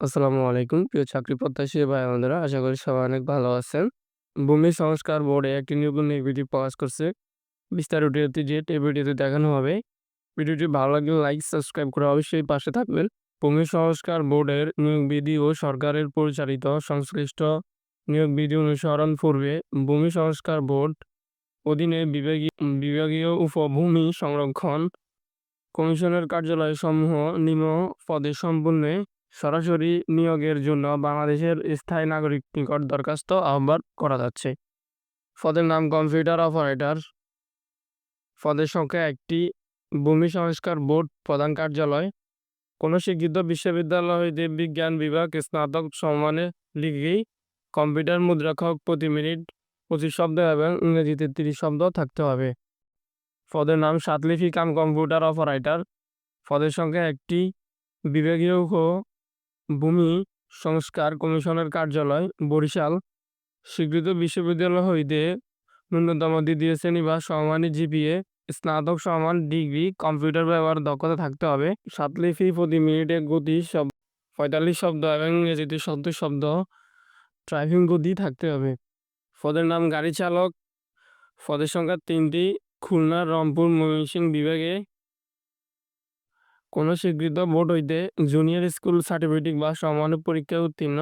আসসালামু আলাইকুম। প্রিয় চাকরি প্রত্যাশী ভাই বোনেরা, আশা করি সবাই অনেক ভালো আছেন। ভূমি সংস্কার বোর্ডে একটি নতুন ভিডিও প্রকাশ করছে। বিস্তারিত যে এই ভিডিওতে দেখানো হবে, ভিডিওটি ভালো লাগলে লাইক, সাবস্ক্রাইব করে অবশ্যই পাশে থাকবেন। ভূমি সংস্কার বোর্ডের নিয়োগ বিধি ও সরকারের পরিচালিত সংশ্লিষ্ট নিয়োগ বিধি অনুসরণ পূর্বে ভূমি সংস্কার বোর্ড অধীনে বিভাগীয় বিভাগীয় উপভূমি সংরক্ষণ কমিশনের কার্যালয় সমূহ নিম্ন পদে সম্পূর্ণে সরাসরি নিয়োগের জন্য বাংলাদেশের স্থায়ী নাগরিক নিকট দরখাস্ত আহ্বান করা যাচ্ছে। পদের নাম কম্পিউটার অপারেটর। পদের সংখ্যা একটি। ভূমি সংস্কার বোর্ড, প্রধান কার্যালয়। কোনো শিক্ষিত বিশ্ববিদ্যালয় হইতে বিজ্ঞান বিভাগ, স্নাতক সম্মানে লিখেই কম্পিউটার মুদ্রাক্ষক প্রতি মিনিট পঁচিশ শব্দ এবং ইংরেজিতে তিরিশ শব্দ থাকতে হবে। পদের নাম সাতলিফি কাম কম্পিউটার অপারেটর। পদের সংখ্যা একটি। বিভাগীয় ভূমি সংস্কার কমিশনের কার্যালয়, বরিশাল। স্বীকৃত বিশ্ববিদ্যালয় হইতে ন্যূনতম দ্বিতীয় শ্রেণি বা সমমানী জিপিএ, স্নাতক সমান ডিগ্রি, কম্পিউটার ব্যবহার দক্ষতা থাকতে হবে। সাতলি ফি প্রতি মিনিটে গতি সব পঁয়তাল্লিশ শব্দ এবং ইংরেজিতে সত্তর শব্দ ড্রাইভিং গতি থাকতে হবে। পদের নাম গাড়ি চালক। পদের সংখ্যা তিনটি। খুলনা, রংপুর, ময়মনসিংহ বিভাগে কোনো স্বীকৃত বোর্ড হইতে জুনিয়র স্কুল সার্টিফিকেট বা সমমানের পরীক্ষায় উত্তীর্ণ,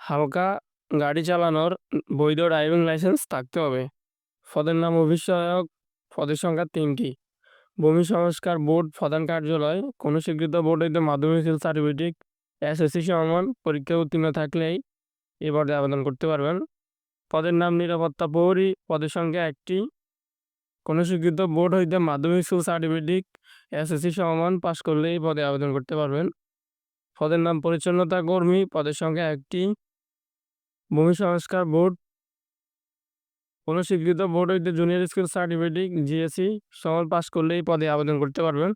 হালকা গাড়ি চালানোর বৈধ ড্রাইভিং লাইসেন্স থাকতে হবে। পদের নাম অভিষয়ক পদের সংখ্যা তিনটি। ভূমি সংস্কার বোর্ড, প্রধান কার্যালয়, কোনো স্বীকৃত বোর্ড হইতে মাধ্যমিক স্কুল সার্টিফিকেট এসএসসি সমান পরীক্ষায় উত্তীর্ণ থাকলেই এ পদে আবেদন করতে পারবেন। পদের নাম নিরাপত্তা প্রহরী, পদের সংখ্যা একটি। কোনো স্বীকৃত বোর্ড হইতে মাধ্যমিক স্কুল সার্টিফিকেট এসএসসি সমান পাশ করলে এই পদে আবেদন করতে পারবেন। পদের নাম পরিচ্ছন্নতা কর্মী, পদের সংখ্যা একটি ভূমি সংস্কার বোর্ড, কোনো স্বীকৃত বোর্ড হইতে জুনিয়র স্কুল সার্টিফিকেট জিএসসি সমান পাশ করলে এই পদে আবেদন করতে পারবেন।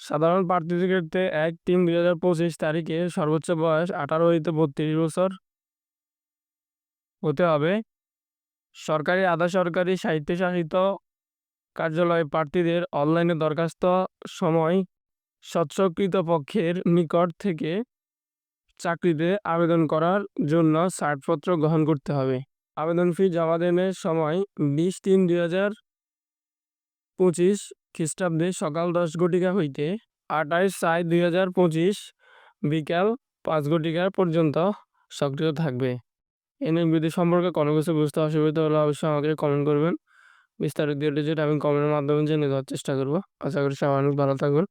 সাধারণ প্রার্থীদের ক্ষেত্রে এক তিন দুই হাজার পঁচিশ তারিখে সর্বোচ্চ বয়স আঠারো হইতে বত্রিশ বছর হতে হবে। সরকারি, আধা সরকারি স্বায়ত্তশাসিত কার্যালয় প্রার্থীদের অনলাইনে দরখাস্ত সময় স্বচ্ছকৃত পক্ষের নিকট থেকে চাকরিতে আবেদন করার জন্য ছাড়পত্র গ্রহণ করতে হবে। আবেদন ফি জমা দেনের সময় বিশ তিন দুই হাজার পঁচিশ খ্রিস্টাব্দে সকাল দশ ঘটিকা হইতে আঠাইশ চার দুই হাজার পঁচিশ বিকাল পাঁচ ঘটিকা পর্যন্ত সক্রিয় থাকবে। এনএম সম্পর্কে কোনো কিছু বুঝতে অসুবিধা হলে অবশ্যই আমাকে কমেন্ট করবেন। বিস্তারিত ডিটেলস আমি কমেন্টের মাধ্যমে জেনে যাওয়ার চেষ্টা করব। আশা করি সবাই অনেক ভালো থাকবেন।